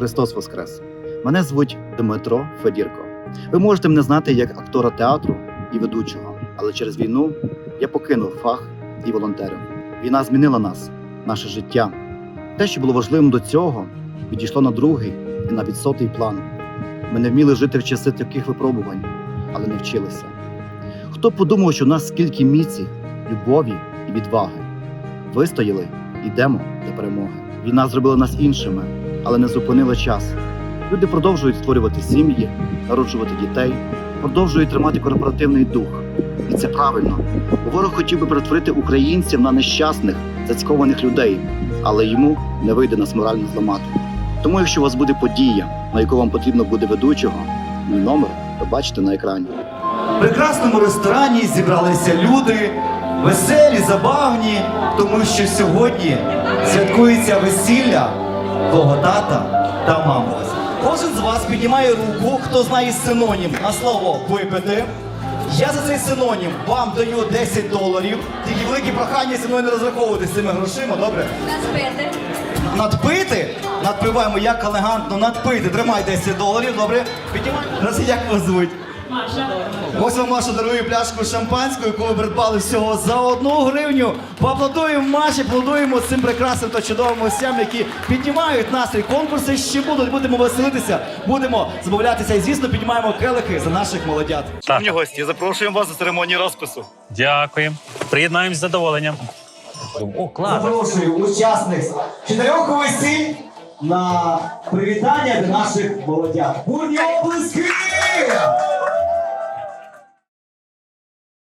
Христос Воскрес! Мене звуть Дмитро Федірко. Ви можете мене знати як актора театру і ведучого, але через війну я покинув фах і волонтерів. Війна змінила нас, наше життя. Те, що було важливим до цього, відійшло на другий і навіть сотий план. Ми не вміли жити в часи таких випробувань, але не вчилися. Хто подумав, що в нас скільки міці, любові і відваги? Вистояли, йдемо до перемоги. Війна зробила нас іншими, але не зупинила час. Люди продовжують створювати сім'ї, народжувати дітей, продовжують тримати корпоративний дух. І це правильно. Ворог хотів би перетворити українців на нещасних, зацькованих людей, але йому не вийде нас морально зламати. Тому, якщо у вас буде подія, на яку вам потрібно буде ведучого, мій номер ви бачите на екрані. В прекрасному ресторані зібралися люди, веселі, забавні, тому що сьогодні святкується весілля твого тата та мами. Кожен з вас піднімає руку, хто знає синонім на слово випити. Я за цей синонім вам даю 10 доларів. Тільки велике прохання зі мною не розраховувати з цими грошима, добре? Надпити. Надпити, надпиваємо як елегантно надпити. Тримай 10 доларів, добре? Піднімай. Раз як вас звуть? Ось вам Маша дарує пляшку шампанського, яку ви придбали всього за одну гривню. Поаплодуємо Маші, аплодуємо цим прекрасним та чудовим гостям, які піднімають настрій. Конкурси ще будуть, будемо веселитися, будемо збавлятися і, звісно, піднімаємо келихи за наших молодят. Шановні гості, запрошуємо вас до церемонії розпису. Дякуємо. Приєднаємось з задоволенням. О, клас. Запрошую учасниць чотирьох весіль на привітання до наших молодят. Бурні облиски!